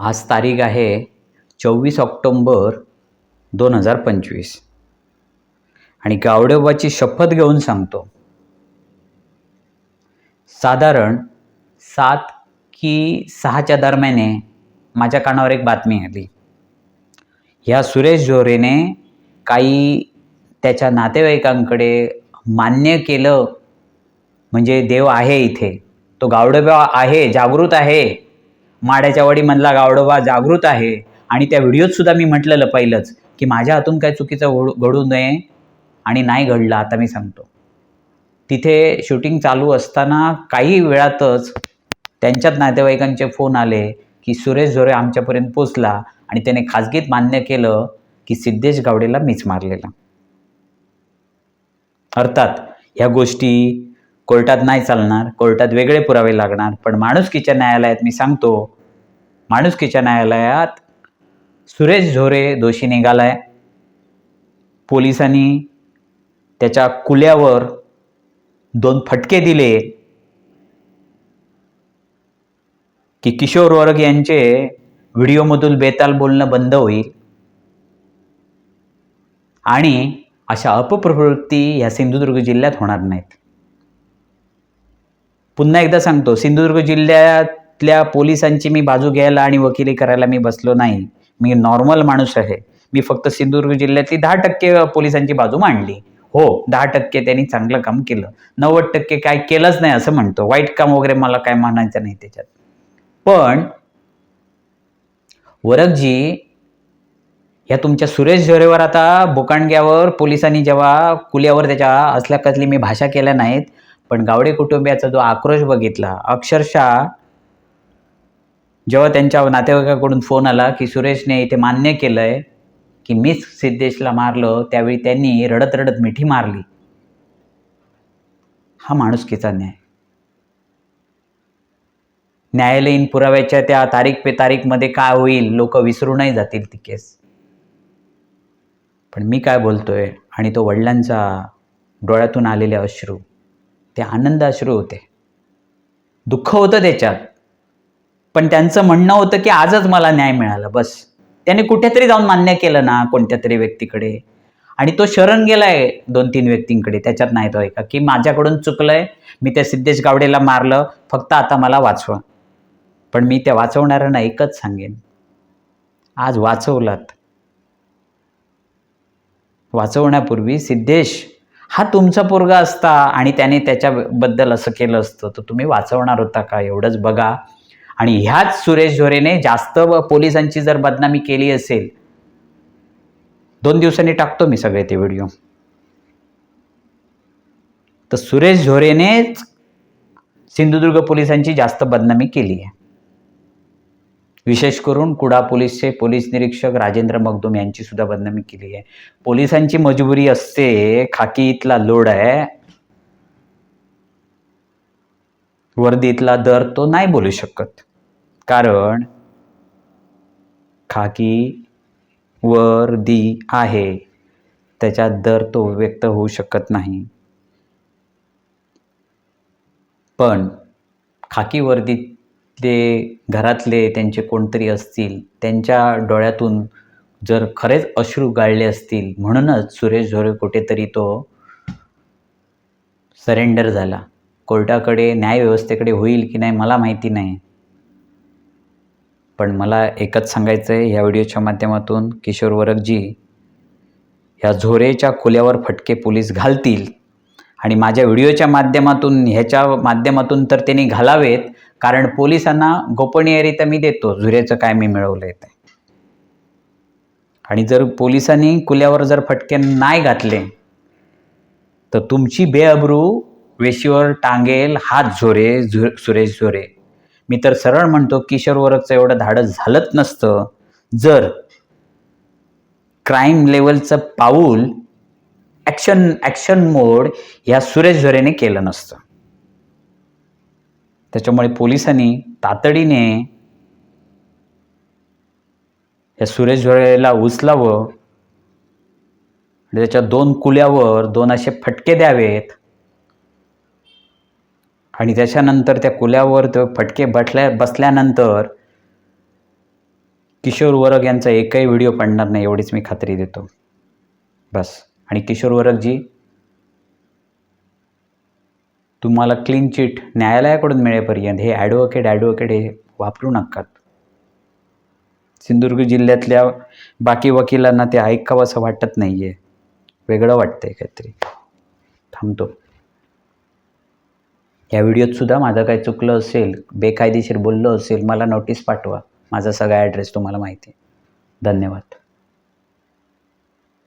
आज तारीख आहे चोवीस ऑक्टोंबर दोन हजार पंचवीस. आणि गावडेबाची शपथ घेऊन सांगतो. साधारण सात की सहाच्या दरम्याने माझ्या कानावर एक बातमी आली. ह्या सुरेश जोरेने काही त्याच्या नातेवाईकांकडे मान्य केलं. म्हणजे देव आहे इथे. तो गावडोबा आहे जागृत आहे. माड्याच्या वाडीमधला गावडोबा जागृत आहे. आणि त्या व्हिडिओत सुद्धा मी म्हटलेलं पहिलंच की माझ्या हातून काय चुकीचं घडू घडू नये आणि नाही घडलं आता मी सांगतो. तिथे शूटिंग चालू असताना काही वेळातच त्यांच्याच नातेवाईकांचे फोन आले की सुरेश झोरे आमच्यापर्यंत पोचला आणि त्याने खाजगीत मान्य केलं की सिद्धेश गावडेला मीच मारलेला. अर्थात ह्या गोष्टी कोर्टात नाही चालणार कोर्टात वेगळे पुरावे लागणार पण माणुसकीच्या न्यायालयात मी सांगतो माणुसकीच्या न्यायालयात सुरेश झोरे दोषी निघालाय. पोलिसांनी त्याच्या कुल्यावर दोन फटके दिले की किशोर वर्ग यांचे व्हिडिओमधून बेताल बोलणं बंद होईल. आणि अशा अपप्रवृत्ती ह्या सिंधुदुर्ग जिल्ह्यात होणार नाहीत. पुन्हा एकदा सांगतो सिंधुदुर्ग जिल्ह्यातल्या पोलिसांची मी बाजू घ्यायला आणि वकिली करायला मी बसलो नाही. मी नॉर्मल माणूस आहे. मी फक्त सिंधुदुर्ग जिल्ह्यातली दहा टक्के पोलिसांची बाजू मांडली. हो दहा टक्के त्यांनी चांगलं काम केलं. नव्वद टक्के काय केलंच नाही असं म्हणतो. वाईट काम वगैरे मला काय मानायचं नाही त्याच्यात. पण वरकजी या तुमच्या सुरेश झोरेवर आता बोकांडग्यावर पोलिसांनी जेव्हा कुल्यावर त्याच्या असल्या कसली मी भाषा केल्या नाहीत पण गावडे कुटुंबियाचा जो आक्रोश बघितला अक्षरशः जेव्हा त्यांच्या नातेवाईकाकडून फोन आला की सुरेशने इथे मान्य केलंय की मीच सिद्धेशला मारलं त्यावेळी त्यांनी रडत रडत मिठी मारली. हा माणुसकीचा न्याय. न्यायालयीन पुराव्याच्या त्या तारीख पे तारीखमध्ये काय होईल लोक विसरूनही जातील ती केस. पण मी काय बोलतोय आणि तो वडिलांचा डोळ्यातून आलेले अश्रू. ते आनंदाश्रू होते. दुःख होतं त्याच्यात. पण त्यांचं म्हणणं होतं की आजच मला न्याय मिळाला बस. त्याने कुठेतरी जाऊन मान्य केलं ना कोणत्या तरी व्यक्तीकडे. आणि तो शरण गेलाय दोन तीन व्यक्तींकडे. त्याच्यात नाही तो ऐका की माझ्याकडून चुकलंय मी त्या सिद्धेश गावडेला मारलं फक्त आता मला वाचवा. पण मी त्या वाचवणाऱ्यांना एकच सांगेन. आज वाचवलात. वाचवण्यापूर्वी सिद्धेश हा तुमचा पोरगा असता आणि त्याने त्याच्याबद्दल असं केलं असतं तर तुम्ही वाचवणार होता का? एवढंच बघा. आणि ह्याच सुरेश झोरेने जास्त व पोलिसांची जर बदनामी केली असेल दोन दिवसांनी टाकतो मी सगळे ते व्हिडिओ. तर सुरेश झोरेनेच सिंधुदुर्ग पोलिसांची जास्त बदनामी केली आहे. विशेष करून कुडा पोलीसचे पोलीस निरीक्षक राजेंद्र मगदुम यांची सुद्धा बदनामी केली आहे. पोलिसांची मजबुरी असते खाकी इथला लोड आहे. वर्दीतला दर तो नाही बोलू शकत. कारण खाकी वर्दी आहे. त्याच्यात दर तो व्यक्त होऊ शकत नाही. पण खाकी वर्दीत ते घरातले त्यांचे कोणतरी असतील त्यांच्या डोळ्यातून जर खरेच अश्रू गाळले असतील म्हणूनच सुरेश झोरे कुठेतरी तो सरेंडर झाला. कोर्टाकडे न्यायव्यवस्थेकडे होईल की नाही मला माहिती नाही. पण मला एकच सांगायचं आहे ह्या व्हिडिओच्या माध्यमातून किशोर वरकजी ह्या झोरेच्या खोल्यावर फटके पोलीस घालतील. आणि माझ्या व्हिडिओच्या माध्यमातून ह्याच्या माध्यमातून तर त्यांनी घालावेत कारण पोलिसांना गोपनीयरित्या मी देतो झुरेचं काय मी मिळवलं आहे ते. आणि जर पोलिसांनी कुल्यावर जर फटके नाही घातले तर तुमची बेअब्रू वेशीवर टांगेल हात झोरे झु सुरेश झोरे. मी तर सरळ म्हणतो किशोर वर्गचं एवढं धाडस झालंच नसतं. जर क्राईम लेवलचं पाऊल ॲक्शन ॲक्शन मोड ह्या सुरेश झोरेने केलं नसतं. त्याच्यामुळे पोलिसांनी तातडीने या सुरेश झोरेला उचलावं आणि त्याच्या दोन कुल्यावर दोन असे फटके द्यावेत. आणि त्याच्यानंतर त्या कुल्यावर तो फटके बटल्या बसल्यानंतर किशोर वरग यांचा एकही व्हिडिओ पडणार नाही एवढीच मी खात्री देतो. बस. आणि किशोर वरगजी तुम्हाला क्लीन चिट न्यायालयाकडून मिळेपर्यंत हे ॲडव्होकेट ॲडव्होकेट हे वापरू नका. सिंधुदुर्ग जिल्ह्यातल्या बाकी वकिलांना ते ऐकावं असं वाटत नाही आहे वेगळं वाटतंय काहीतरी. थांबतो. या व्हिडिओत सुद्धा माझं काही चुकलं असेल बेकायदेशीर बोललो असेल मला नोटीस पाठवा. माझा सगळा ॲड्रेस तुम्हाला माहिती आहे. धन्यवाद.